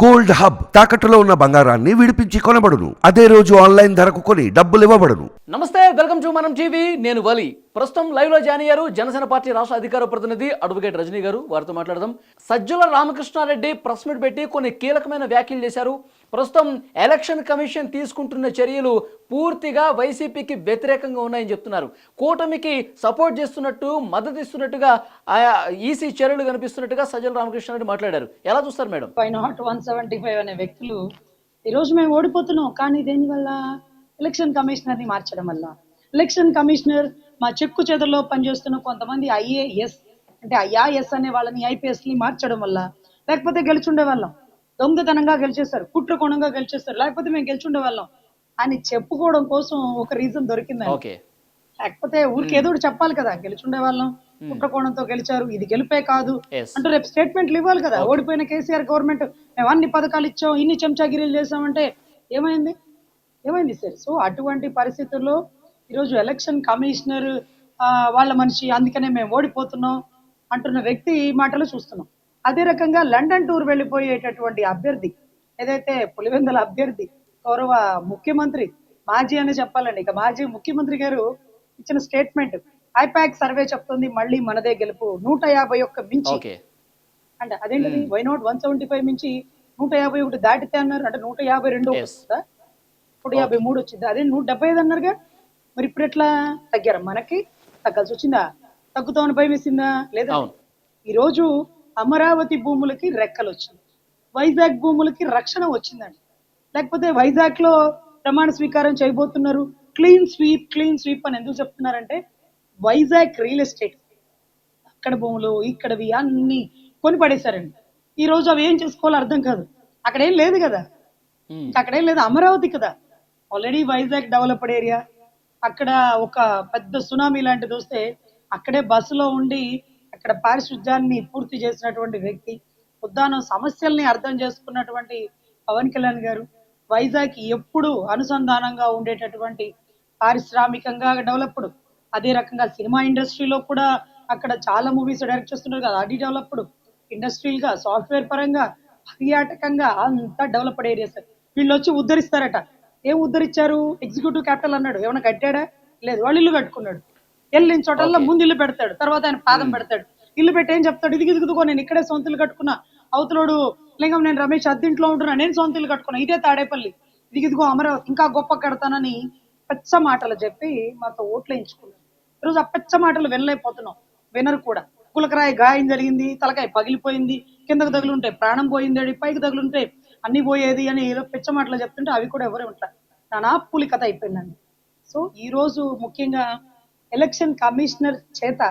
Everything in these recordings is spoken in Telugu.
గోల్డ్ హబ్ తాకట్టులో ఉన్న బంగారాన్ని విడిపించి కొనబడును. అదే రోజు ఆన్లైన్ ధరకు కొని డబ్బులు ఇవ్వబడును. నమస్తే వెల్కమ్ టు మనం టీవీ. నేను వలి. ప్రస్తుతం లైవ్లో జాయిన్ అయ్యారు జనసేన పార్టీ రాష్ట్ర అధికార ప్రతినిధి అడ్వకేట్ రజనీ గారు. వారితో మాట్లాడదాం. సజ్జల రామకృష్ణారెడ్డి ప్రెస్ మీట్ పెట్టి కొన్ని కీలకమైన వ్యాఖ్యలు చేశారు. ప్రస్తుతం ఎలక్షన్ కమిషన్ తీసుకుంటున్న చర్యలు పూర్తిగా వైసీపీకి వ్యతిరేకంగా ఉన్నాయని చెప్తున్నారు. కూటమికి సపోర్ట్ చేస్తున్నట్టు మద్దతు ఇస్తున్నట్టుగా ఆయా ఈసీ చర్యలు కనిపిస్తున్నట్టుగా సజ్జల రామకృష్ణారెడ్డి మాట్లాడారు. ఎలా చూస్తారు madam? Five not one seventy five అనే వ్యక్తులు ఈరోజు మేము ఓడిపోతున్నాం కానీ దేనివల్ల ఎలక్షన్ కమిషనర్ని మార్చడం వల్ల. ఎలక్షన్ కమిషనర్ మా చెక్కు చెదలో పనిచేస్తున్న కొంతమంది ఐఏఎస్ అంటే ఐఆర్ఎస్ అనే వాళ్ళని ఐపీఎస్ని మార్చడం వల్ల లేకపోతే గెలిచుండే వాళ్ళం. దొంగతనంగా గెలిచేస్తారు కుట్రకోణంగా గెలిచేస్తారు లేకపోతే మేము గెలిచుండే వాళ్ళం అని చెప్పుకోవడం కోసం ఒక రీజన్ దొరికిందండి. ఓకే. లేకపోతే ఊరికి ఏదో ఒకటి చెప్పాలి కదా గెలిచుండే వాళ్ళం కుట్రకోణంతో గెలిచారు ఇది గెలిపే కాదు. అంటే రేపు స్టేట్మెంట్లు ఇవ్వాలి కదా ఓడిపోయిన కేసీఆర్ గవర్నమెంట్ మేము అన్ని పథకాలు ఇచ్చాం ఇన్ని చెంచాగిరీలు చేసామంటే ఏమైంది? ఏమైంది సార్? సో అటువంటి పరిస్థితుల్లో ఈరోజు ఎలక్షన్ కమిషనర్ వాళ్ళ మనిషి అందుకనే మేము ఓడిపోతున్నాం అంటున్న వ్యక్తి మాటలు చూస్తున్నాం. అదే రకంగా లండన్ టూర్ వెళ్ళిపోయేటటువంటి అభ్యర్థి ఏదైతే పులివెందల అభ్యర్థి గౌరవ ముఖ్యమంత్రి మాజీ అని చెప్పాలండి. ఇక మాజీ ముఖ్యమంత్రి గారు ఇచ్చిన స్టేట్మెంట్ ఐపాక్ సర్వే చెప్తుంది మళ్ళీ మనదే గెలుపు నూట యాభై ఒక్క మించి. అంటే అదేంటిది? Why not one seventy five నుంచి నూట యాభై ఒకటి దాటితే అన్నారు. అంటే నూట యాభై రెండు. వస్తుందా? ఇప్పుడు యాభై మూడు వచ్చింది? అదే నూట డెబ్బై ఐదు అన్నారుగా. మరి ఇప్పుడు ఎట్లా? తగ్గారా? మనకి తగ్గాల్సి వచ్చిందా? తగ్గుతామని భయం వేసిందా లేదా? అవును. ఈ రోజు అమరావతి భూములకి రెక్కలు వచ్చింది వైజాగ్ భూములకి రక్షణ వచ్చిందండి. లేకపోతే వైజాగ్లో ప్రమాణ స్వీకారం చేయబోతున్నారు. క్లీన్ స్వీప్ క్లీన్ స్వీప్ అని ఎందుకు చెప్తున్నారంటే వైజాగ్ రియల్ ఎస్టేట్ అక్కడ భూములు ఇక్కడవి అన్ని కొని పడేశారండి ఈ రోజు అవి ఏం చేసుకోవాలో అర్థం కాదు. అక్కడ ఏం లేదు కదా. అక్కడ లేదు. అమరావతి కదా. ఆల్రెడీ వైజాగ్ డెవలప్డ్ ఏరియా అక్కడ ఒక పెద్ద సునామీ లాంటిది వస్తే అక్కడే బస్సులో ఉండి అక్కడ పారిశుద్ధ్యాన్ని పూర్తి చేసినటువంటి వ్యక్తి ఉద్దానం సమస్యల్ని అర్థం చేసుకున్నటువంటి పవన్ కళ్యాణ్ గారు వైజాగ్ ఎప్పుడు అనుసంధానంగా ఉండేటటువంటి పారిశ్రామికంగా డెవలప్డ్ అదే రకంగా సినిమా ఇండస్ట్రీలో కూడా అక్కడ చాలా మూవీస్ డైరెక్ట్ చేస్తున్నారు కదా అది డెవలప్డ్ ఇండస్ట్రియల్గా సాఫ్ట్వేర్ పరంగా పర్యాటకంగా అంతా డెవలప్డ్ ఏరియాస్ వీళ్ళు వచ్చి ఉద్ధరిస్తారట. ఏం ఉద్ధరించారు? ఎగ్జిక్యూటివ్ క్యాపిటల్ అన్నాడు. ఏమైనా కట్టాడా? లేదు వాళ్ళు ఇల్లు కట్టుకున్నాడు. వెళ్ళిన చోటల్లో ముందు ఇల్లు పెడతాడు. తర్వాత ఆయన పాదం పెడతాడు. ఇల్లు పెట్టి ఏం చెప్తాడు. ఇది ఇదిగుదుకో నేను ఇక్కడే సొంతలు కట్టుకున్నా. అవతలోడు లింగం నేను రమేష్ అద్దెంట్లో ఉంటున్నా నేను సొంతలు కట్టుకున్నా ఇదే తాడేపల్లి. ఇది ఇదిగో అమరావతి ఇంకా గొప్ప కడతానని పచ్చ మాటలు చెప్పి మాతో ఓట్లు వేయించుకున్నారు ఈరోజు ఆ పచ్చ మాటలు వినలేకపోతున్నాం. వినరు కూడా. కులకరాయి గాయం జరిగింది తలకాయ పగిలిపోయింది కిందకు తగులుంటే ప్రాణం పోయింది పైకి తగులుంటే అన్ని పోయేది అని పిచ్చ మాటలు చెప్తుంటే అవి కూడా ఎవరే ఉంటారు నానా పులి కథ అయిపోయిందండి. సో ఈ రోజు ముఖ్యంగా ఎలక్షన్ కమిషనర్ చేత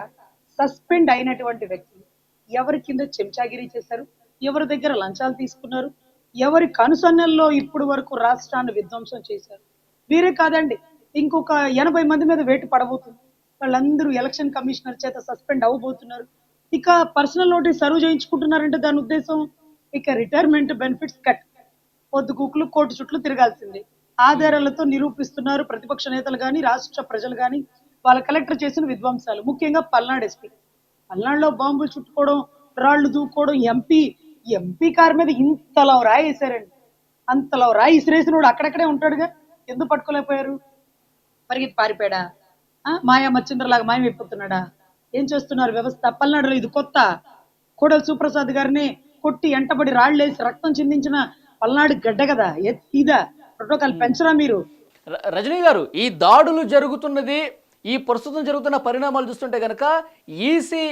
సస్పెండ్ అయినటువంటి వ్యక్తులు ఎవరి కింద చెంచాగిరి చేశారు? ఎవరి దగ్గర లంచాలు తీసుకున్నారు? ఎవరి కనుసన్నల్లో ఇప్పుడు వరకు రాష్ట్రాన్ని విధ్వంసం చేశారు? వీరే కాదండి ఇంకొక ఎనభై మంది మీద వేటు పడబోతుంది. వాళ్ళందరూ ఎలక్షన్ కమిషనర్ చేత సస్పెండ్ అవ్వబోతున్నారు. ఇక పర్సనల్ నోటీస్ సర్వ్ చేయించుకుంటున్నారంటే దాని ఉద్దేశం? ఇక రిటైర్మెంట్ బెనిఫిట్స్ కట్. పొద్దు కుక్కులు కోటి చుట్లు తిరగాల్సిందే. ఆధారాలతో నిరూపిస్తున్నారు ప్రతిపక్ష నేతలు కానీ రాష్ట్ర ప్రజలు కానీ వాళ్ళ కలెక్టర్ చేసిన విధ్వంసాలు. ముఖ్యంగా పల్నాడు ఎస్పీ. పల్నాడులో బాంబులు చుట్టుకోవడం రాళ్ళు దూకోవడం ఎంపీ ఎంపీ కారు మీద ఇంతలో రాయి వేసారండి అంతలో రాయి ఇసిరేసినోడు అక్కడక్కడే ఉంటాడుగా. ఎందుకు పట్టుకోలేకపోయారు? పరిగెత్తి పారిపోయాడా? ఆ, మాయా మచ్చింద్రలాగా మాయమైపోతున్నాడా ఏం చేస్తున్నారు వ్యవస్థ? పల్నాడులో ఇది కొత్త. కోడల సుప్రసాద్ గారిని కొట్టి ఎంటబడి రాళ్ళేసి రక్తం చిందించిన పల్నాడు గడ్డ కదా? ఇదా? ప్రోటోకాల్ పెంచరా మీరు? రజనీ గారు ఈ దాడులు జరుగుతున్నది ఈ ప్రస్తుతం జరుగుతున్న పరిణామాలు చూస్తుంటే కనుక ఈసీ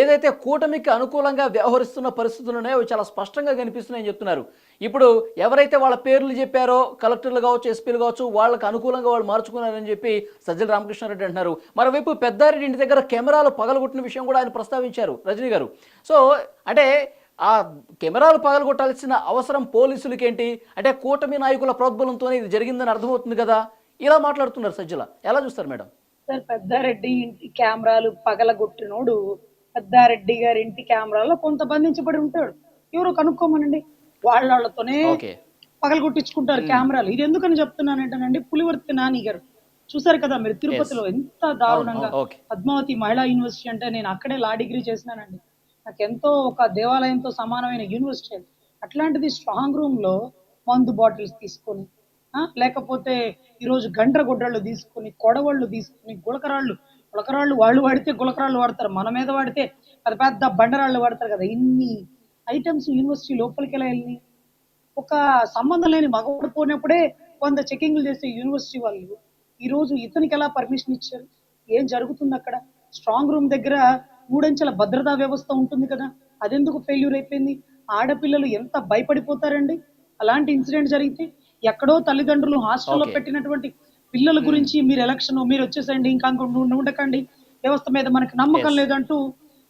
ఏదైతే కూటమికి అనుకూలంగా వ్యవహరిస్తున్న పరిస్థితులు ఉన్నాయో అవి చాలా స్పష్టంగా కనిపిస్తున్నాయని చెప్తున్నారు. ఇప్పుడు ఎవరైతే వాళ్ళ పేర్లు చెప్పారో కలెక్టర్లు కావచ్చు ఎస్పీలు కావచ్చు వాళ్ళకి అనుకూలంగా వాళ్ళు మార్చుకున్నారని చెప్పి సజ్జల రామకృష్ణారెడ్డి అంటున్నారు. మరోవైపు పెద్దారెడ్డి ఇంటి దగ్గర కెమెరాలు పగలగొట్టిన విషయం కూడా ఆయన ప్రస్తావించారు రజనీ గారు. సో అంటే ఆ కెమెరాలు పగలగొట్టాల్సిన అవసరం పోలీసులకి ఏంటి అంటే కూటమి నాయకుల ప్రోద్బలంతోనే ఇది జరిగిందని అర్థమవుతుంది కదా? ఇలా మాట్లాడుతున్నారు సజ్జల. ఎలా చూస్తారు మేడం? సార్ పెద్దారెడ్డి ఇంటి కెమెరాలు పగలగొట్టినోడు పెద్దారెడ్డి గారి ఇంటి కెమెరాలో కొంత బంధించబడి ఉంటాడు. ఎవరో కనుక్కోమనండి. వాళ్ళ వాళ్ళతోనే పగలగొట్టించుకుంటారు కెమెరాలు. ఇది ఎందుకని చెప్తున్నానంటేనండి పులివర్తి నాని గారు చూసారు కదా మీరు తిరుపతిలో ఎంత దారుణంగా. పద్మావతి మహిళా యూనివర్సిటీ అంటే నేను అక్కడే లా డిగ్రీ చేసినానండి. నాకు ఎంతో ఒక దేవాలయంతో సమానమైన యూనివర్సిటీ అది. అట్లాంటిది స్ట్రాంగ్ రూమ్లో మందు బాటిల్స్ తీసుకొని లేకపోతే ఈరోజు గండ్రగొడ్డళ్ళు తీసుకొని కొడవళ్ళు తీసుకుని గులకరాళ్ళు గులకరాళ్ళు వాళ్ళు వాడితే గులకరాళ్ళు వాడతారు మన మీద వాడితే పెద్ద పెద్ద బండరాళ్ళు వాడతారు కదా ఇన్ని ఐటమ్స్ యూనివర్సిటీ లోపలికి ఎలా వెళ్ళి ఒక సంబంధం లేని మగవాడు పోయినప్పుడే కొంత చెకింగ్లు చేసే యూనివర్సిటీ వాళ్ళు ఈరోజు ఇతనికి ఎలా పర్మిషన్ ఇచ్చారు? ఏం జరుగుతుంది అక్కడ? స్ట్రాంగ్ రూమ్ దగ్గర మూడంచెల భద్రతా వ్యవస్థ ఉంటుంది కదా అదెందుకు ఫెయిల్యూర్ అయిపోయింది? ఆడపిల్లలు ఎంత భయపడిపోతారండి? అలాంటి ఇన్సిడెంట్ జరిగితే ఎక్కడో తల్లిదండ్రులు హాస్టల్లో. పెట్టినటువంటి పిల్లల గురించి మీరు ఎలక్షన్ మీరు వచ్చేసండి ఇంకా ఉండ- ఉండకండి. వ్యవస్థ మీద మనకి నమ్మకం. లేదంటూ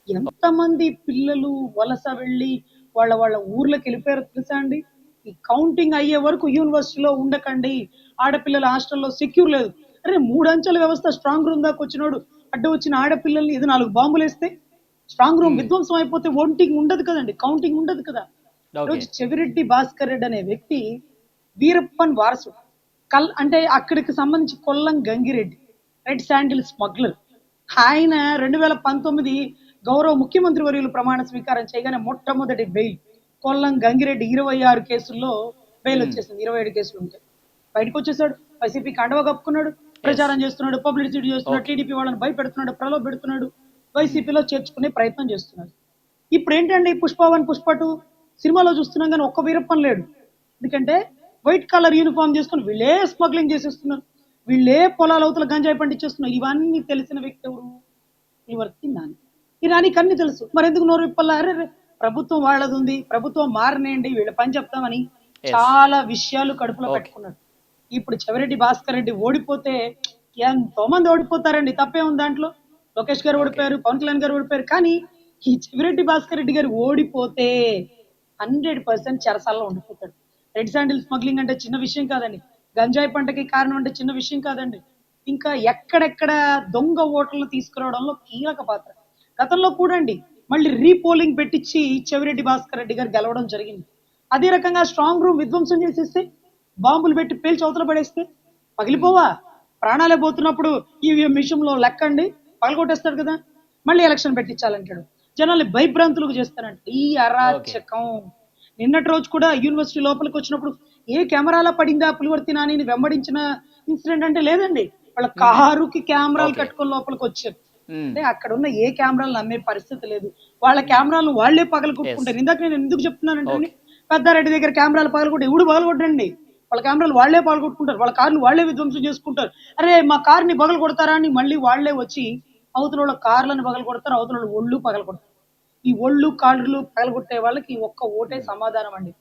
ఎంతమంది పిల్లలు వలస వెళ్ళి వాళ్ళ వాళ్ళ ఊర్లోకి వెళ్ళిపోయారో తెలుసా అండి? ఈ కౌంటింగ్ అయ్యే వరకు యూనివర్సిటీలో ఉండకండి. ఆడపిల్లల హాస్టల్లో సెక్యూర్ లేదు. అరే మూడు అంచెల వ్యవస్థ స్ట్రాంగ్ రూమ్ దాకా వచ్చినోడు అడ్డు వచ్చిన ఆడపిల్లల్ని ఇది నాలుగు బాంబులు వేస్తే స్ట్రాంగ్ రూమ్ విధ్వంసం అయిపోతే ఓటింగ్ ఉండదు కదండి కౌంటింగ్ ఉండదు కదా. రోజు చెవిరెడ్డి భాస్కర్ రెడ్డి అనే వ్యక్తి వీరప్పన్ వారసుడు. కల్ అంటే అక్కడికి సంబంధించి Kollam Gangireddy red sandal smuggler. ఆయన రెండు వేల పంతొమ్మిది గౌరవ ముఖ్యమంత్రి వర్యులు ప్రమాణ స్వీకారం చేయగానే మొట్టమొదటి బెయిల్. కొల్లం గంగిరెడ్డి ఇరవై ఆరు కేసుల్లో బెయిల్ వచ్చేసింది. ఇరవై ఏడు కేసులు ఉంటాయి బయటకు వచ్చేసాడు వైసీపీ కండవ కప్పుకున్నాడు. ప్రచారం చేస్తున్నాడు. పబ్లిసిటీ చేస్తున్నాడు. టీడీపీ వాళ్ళని భయపెడుతున్నాడు. ప్రలోభ పెడుతున్నాడు. వైసీపీలో చేర్చుకునే ప్రయత్నం చేస్తున్నాడు. ఇప్పుడు ఏంటండి పుష్ప వన్ పుష్ప టూ? సినిమాలో చూస్తున్నాం కానీ ఒక్క వీరప్పన్ లేడు. ఎందుకంటే వైట్ కలర్ యూనిఫామ్ చేసుకుని వీళ్ళే స్మగ్లింగ్ చేసేస్తున్నారు. వీళ్ళే పొలాల అవతల గంజాయి పండించేస్తున్నారు ఇవన్నీ తెలిసిన వ్యక్తి ఎవరు? ఇవరికి నాని. ఈ నానికి అన్ని తెలుసు. మరి ఎందుకు నోరు విప్పల్లా? అరే ప్రభుత్వం వాళ్ళది ఉంది. ప్రభుత్వం మారనేయండి వీళ్ళ పని చెప్తామని చాలా విషయాలు కడుపులో Okay. పెట్టుకున్నాడు ఇప్పుడు చెవిరెడ్డి భాస్కర్ రెడ్డి ఓడిపోతే ఎంతో మంది ఓడిపోతారండి. తప్పే ఉంది దాంట్లో. లోకేష్ గారు ఓడిపోయారు పవన్ కళ్యాణ్ గారు ఓడిపోయారు. కానీ ఈ చెవిరెడ్డి భాస్కర్ రెడ్డి గారు ఓడిపోతే హండ్రెడ్ పర్సెంట్ చెరసాల్లో ఉండిపోతాడు. రెడ్ శాండిల్ స్మగ్లింగ్ అంటే చిన్న విషయం కాదండి. గంజాయి పంటకి కారణం అంటే చిన్న విషయం కాదండి. ఇంకా ఎక్కడెక్కడ దొంగ ఓట్లను తీసుకురావడంలో కీలక పాత్ర. గతంలో కూడా అండి మళ్ళీ రీపోలింగ్ పెట్టించి చెవిరెడ్డి భాస్కర్ రెడ్డి గారు గెలవడం జరిగింది. అదే రకంగా స్ట్రాంగ్ రూమ్ విధ్వంసం చేసేస్తే బాంబులు పెట్టి పేల్చి అవతల పడేస్తే పగిలిపోవా? ప్రాణాలే పోతున్నప్పుడు ఈవీఎం విషయంలో లెక్కండి పగలగొట్టేస్తాడు కదా. మళ్ళీ ఎలక్షన్ పెట్టించాలంటాడు. జనాల్ని భయభ్రాంతులకు చేస్తానంట ఈ అరాచకం. నిన్నటి రోజు కూడా యూనివర్సిటీ లోపలికి వచ్చినప్పుడు ఏ కెమెరాలో పడిందా పులివర్తి నాని వెంబడించిన ఇన్సిడెంట్ అంటే లేదండి. వాళ్ళ కారుకి కెమెరాలు. కట్టుకొని లోపలికి వచ్చారు. అంటే అక్కడ ఉన్న ఏ కెమెరాలు నమ్మే పరిస్థితి లేదు. వాళ్ళ కెమెరాలు వాళ్ళే పగలు కొట్టుకుంటారు. ఇందాక నేను ఎందుకు చెప్తున్నానంటే. పెద్దారెడ్డి దగ్గర కెమెరాలు పగలగొట్టి ఎవడు పగలగొట్టండి వాళ్ళ కెమెరాలు వాళ్ళే పగలగొట్టుకుంటారు వాళ్ళ కార్లు వాళ్ళే విధ్వంసం చేసుకుంటారు. అరే మా కార్ని పగలు కొడతారా అని మళ్ళీ వాళ్ళే వచ్చి అవతల వాళ్ళ కార్లను పగలు కొడతారు అవతల వాళ్ళ ఒళ్ళు పగలు కొడతారు. ఈ ఒళ్ళు కాళ్ళు పగలగొట్టే వాళ్ళకి ఒక్క ఓటే సమాధానం అండి.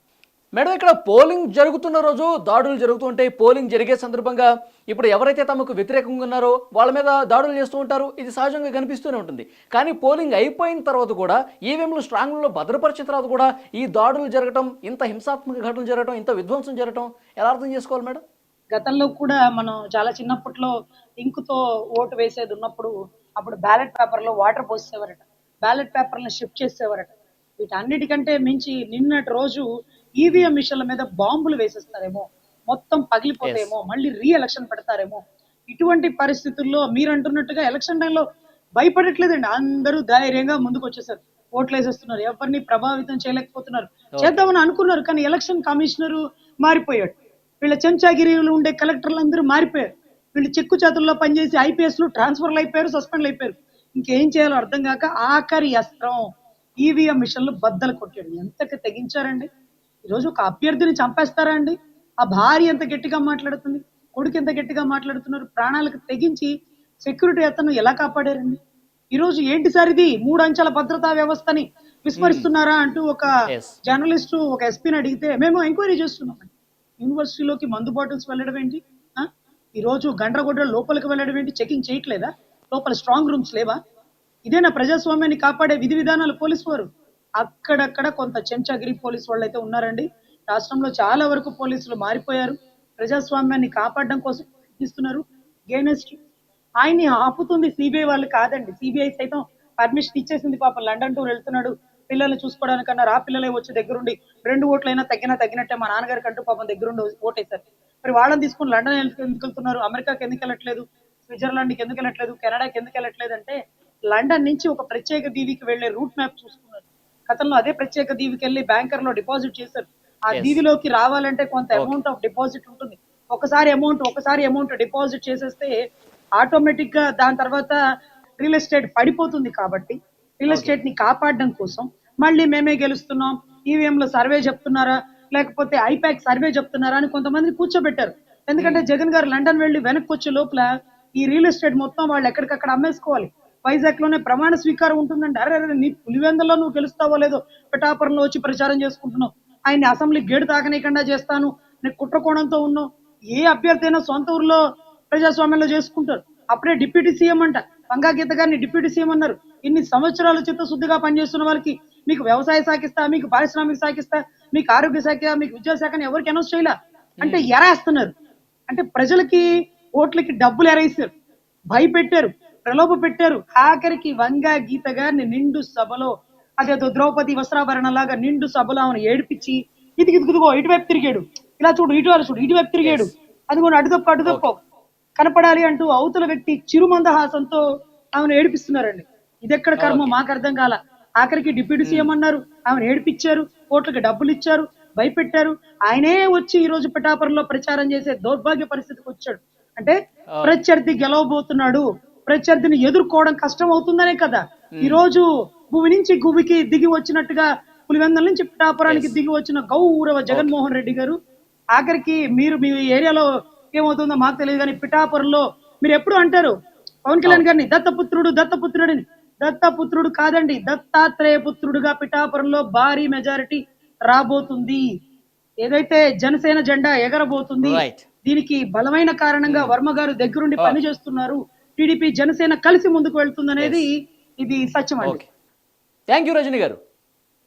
మేడం ఇక్కడ పోలింగ్ జరుగుతున్న రోజు దాడులు జరుగుతుంటాయి పోలింగ్ జరిగే సందర్భంగా ఇప్పుడు ఎవరైతే తమకు వ్యతిరేకంగా ఉన్నారో వాళ్ళ మీద దాడులు చేస్తూ ఉంటారు. ఇది సహజంగా కనిపిస్తూనే ఉంటుంది. కానీ పోలింగ్ అయిపోయిన తర్వాత కూడా ఈవీఎంలు స్ట్రాంగ్లో భద్రపరిచిన తర్వాత కూడా ఈ దాడులు జరగటం ఇంత హింసాత్మక ఘటనలు జరగటం ఇంత విధ్వంసం జరగటం ఎలా అర్థం చేసుకోవాలి మేడం? గతంలో కూడా మనం చాలా చిన్నప్పట్లో ఇంకుతో ఓటు వేసేది ఉన్నప్పుడు అప్పుడు బ్యాలెట్ పేపర్లో వాటర్ పోసేవారట. బ్యాలెట్ పేపర్లను షిఫ్ట్ చేసేవారట. వీటన్నిటికంటే మించి నిన్నటి రోజు ఈవీఎం మిషన్ల మీద బాంబులు వేసేస్తారేమో మొత్తం పగిలిపోతేమో మళ్ళీ రీ ఎలక్షన్ పెడతారేమో. ఇటువంటి పరిస్థితుల్లో మీరు అంటున్నట్టుగా ఎలక్షన్ టైంలో భయపడట్లేదండి. అందరూ ధైర్యంగా ముందుకు వచ్చేసారు ఓట్లు వేసేస్తున్నారు. ఎవరిని ప్రభావితం చేయలేకపోతున్నారు. చేద్దామని అనుకున్నారు కానీ ఎలక్షన్ కమిషనరు మారిపోయాడు. వీళ్ళ చెంచాగిరిలో ఉండే కలెక్టర్లు అందరూ మారిపోయారు. వీళ్ళు చెక్కు చేతుల్లో పనిచేసి ఐపీఎస్లు ట్రాన్స్ఫర్లు అయిపోయారు సస్పెండ్లు అయిపోయారు. ఇంకేం చేయాలో అర్థం కాక ఆఖరి అస్త్రం ఈవీఎం మిషన్లు బద్దలు కొట్టాడు ఎంతకి తెగించారండి? ఈరోజు ఒక అభ్యర్థిని చంపేస్తారా అండి? ఆ భార్య ఎంత గట్టిగా మాట్లాడుతుంది? కొడుకు ఎంత గట్టిగా మాట్లాడుతున్నారు? ప్రాణాలకు తెగించి సెక్యూరిటీ అతను ఎలా కాపాడారండి? ఈరోజు ఏంటి సార్ ఇది? మూడు అంచెల భద్రతా వ్యవస్థని విస్మరిస్తున్నారా అంటూ ఒక. జర్నలిస్టు ఒక ఎస్పీని అడిగితే మేము ఎంక్వైరీ చేస్తున్నామండి. యూనివర్సిటీలోకి మందు బాటిల్స్ వెళ్ళడం ఏంటి ఆ? ఈ రోజు గండ్రగొడ్డ లోపలికి వెళ్ళడం ఏంటి చెకింగ్ చేయట్లేదా? లోపల స్ట్రాంగ్ రూమ్స్ లేవా? ఇదేనా ప్రజాస్వామ్యాన్ని కాపాడే విధి విధానాలు పోలీసు వారు. అక్కడక్కడ కొంత చెంచాగిరి పోలీసు వాళ్ళు అయితే ఉన్నారండి. రాష్ట్రంలో చాలా వరకు పోలీసులు మారిపోయారు. ప్రజాస్వామ్యాన్ని కాపాడడం కోసం ఇస్తున్నారు గేనెస్ట్ ఆయన్ని ఆపుతుంది సిబిఐ వాళ్ళు కాదండి. సిబిఐ సైతం పర్మిషన్ ఇచ్చేసింది పాపం. లండన్ టూర్ వెళ్తున్నాడు. పిల్లల్ని చూసుకోవడానికన్నా ఆ పిల్లలే వచ్చి దగ్గరుండి. రెండు ఓట్లైనా తగ్గినా తగ్గినట్టే మా నాన్నగారికి అంటూ పాపం దగ్గరుండి ఓటేశారు. మరి వాళ్ళని తీసుకుని లండన్ ఎందుకు వెళ్తున్నారు? అమెరికాకి ఎందుకు వెళ్ళట్లేదు? స్విట్జర్లాండ్కి ఎందుకు వెళ్ళట్లేదు? కెనడాకి ఎందుకు వెళ్ళట్లేదు? అంటే లండన్ నుంచి ఒక ప్రత్యేక దీవికి వెళ్ళే రూట్ మ్యాప్ చూసుకున్నారు. గతంలో అదే ప్రత్యేక దీవికి వెళ్ళి బ్యాంకర్లో డిపాజిట్ చేశారు. ఆ. దీవిలోకి రావాలంటే కొంత అమౌంట్ ఆఫ్ డిపాజిట్ ఉంటుంది. ఒకసారి అమౌంట్ ఒకసారి అమౌంట్ డిపాజిట్ చేసేస్తే ఆటోమేటిక్గా దాని తర్వాత రియల్ ఎస్టేట్ పడిపోతుంది కాబట్టి రియల్ ఎస్టేట్ని కాపాడడం కోసం మళ్ళీ మేమే గెలుస్తున్నాం. ఈవీఎం లో సర్వే చెప్తున్నారా? లేకపోతే ఐపాక్ సర్వే చెప్తున్నారా అని కొంతమంది కూర్చోబెట్టారు. ఎందుకంటే జగన్ గారు లండన్ వెళ్ళి వెనక్కి వచ్చే లోపల ఈ రియల్ ఎస్టేట్ మొత్తం వాళ్ళు ఎక్కడికక్కడ అమ్మేసుకోవాలి. వైజాగ్లోనే ప్రమాణ స్వీకారం ఉంటుందండి. అరే అరే నీ పులివెందులో నువ్వు గెలుస్తావో లేదో పిఠాపురంలో వచ్చి ప్రచారం చేసుకుంటున్నావు. ఆయన్ని అసెంబ్లీ గేడు తాకనీయకుండా చేస్తాను. నీకు కుట్రకోణంతో ఉన్నావు. ఏ అభ్యర్థి అయినా సొంత ఊర్లో ప్రజాస్వామ్యంలో చేసుకుంటారు అప్పుడే డిప్యూటీ సీఎం అంట. వంగా గీత గారిని డిప్యూటీ సీఎం అన్నారు. ఇన్ని సంవత్సరాలు చిత్తశుద్ధిగా పనిచేస్తున్న వాళ్ళకి మీకు వ్యవసాయ శాఖ ఇస్తా మీకు పారిశ్రామిక శాఖ ఇస్తా మీకు ఆరోగ్య శాఖ మీకు విద్యాశాఖని ఎవరికి అనౌన్స్ చేయలే? అంటే ఎరేస్తున్నారు అంటే ప్రజలకి ఓట్లకి డబ్బులు ఎరేసారు భయపెట్టారు. ప్రలోభ పెట్టారు. ఆఖరికి వంగా గీత గారిని నిండు సభలో అదేదో ద్రౌపది వస్త్రాభరణ లాగా నిండు సభలో ఆమెను ఏడిపించి ఇదిగి ఇదిగో ఇటువైపు తిరిగాడు. ఇలా చూడు ఇటువైపు చూడు ఇటువైపు తిరిగాడు. అదిగో అడుదొక్క అడుదొక్క కనపడాలి అంటూ అవతల వ్యక్తి చిరుమందహాసంతో ఆమెను ఏడిపిస్తున్నారండి. ఇది ఎక్కడ కర్మ మాకు అర్థం కాల. ఆఖరికి డిప్యూటీ సీఎం అన్నారు. ఆమెను ఏడిపించారు. కోట్లకి డబ్బులు ఇచ్చారు. భయపెట్టారు. ఆయనే వచ్చి ఈ రోజు పిఠాపురంలో ప్రచారం చేసే దౌర్భాగ్య పరిస్థితికి వచ్చాడు. అంటే ప్రత్యర్థి గెలవబోతున్నాడు. ప్రత్యర్థిని ఎదుర్కోవడం కష్టం అవుతుందనే కదా. ఈ రోజు భూమి నుంచి భూమికి దిగి వచ్చినట్టుగా పులివెందల నుంచి పిఠాపురానికి దిగి వచ్చిన గౌరవ జగన్మోహన్ రెడ్డి గారు ఆఖరికి మీరు మీ ఏరియాలో ఏమవుతుందో మాకు తెలియదు కానీ పిఠాపురంలో మీరు ఎప్పుడు అంటారు? పవన్ కళ్యాణ్ గారిని దత్తపుత్రుడు దత్తపుత్రుడని. దత్తపుత్రుడు కాదండి దత్తాత్రేయ పుత్రుడుగా పిఠాపురంలో భారీ మెజారిటీ రాబోతుంది. ఏదైతే జనసేన జెండా ఎగరబోతుంది. దీనికి బలమైన కారణంగా వర్మ గారు దగ్గరుండి పని చేస్తున్నారు టీడీపీ జనసేన కలిసి ముందుకు వెళ్తుందనేది ఇది సత్యం అండి. థ్యాంక్ యూ రజని గారు.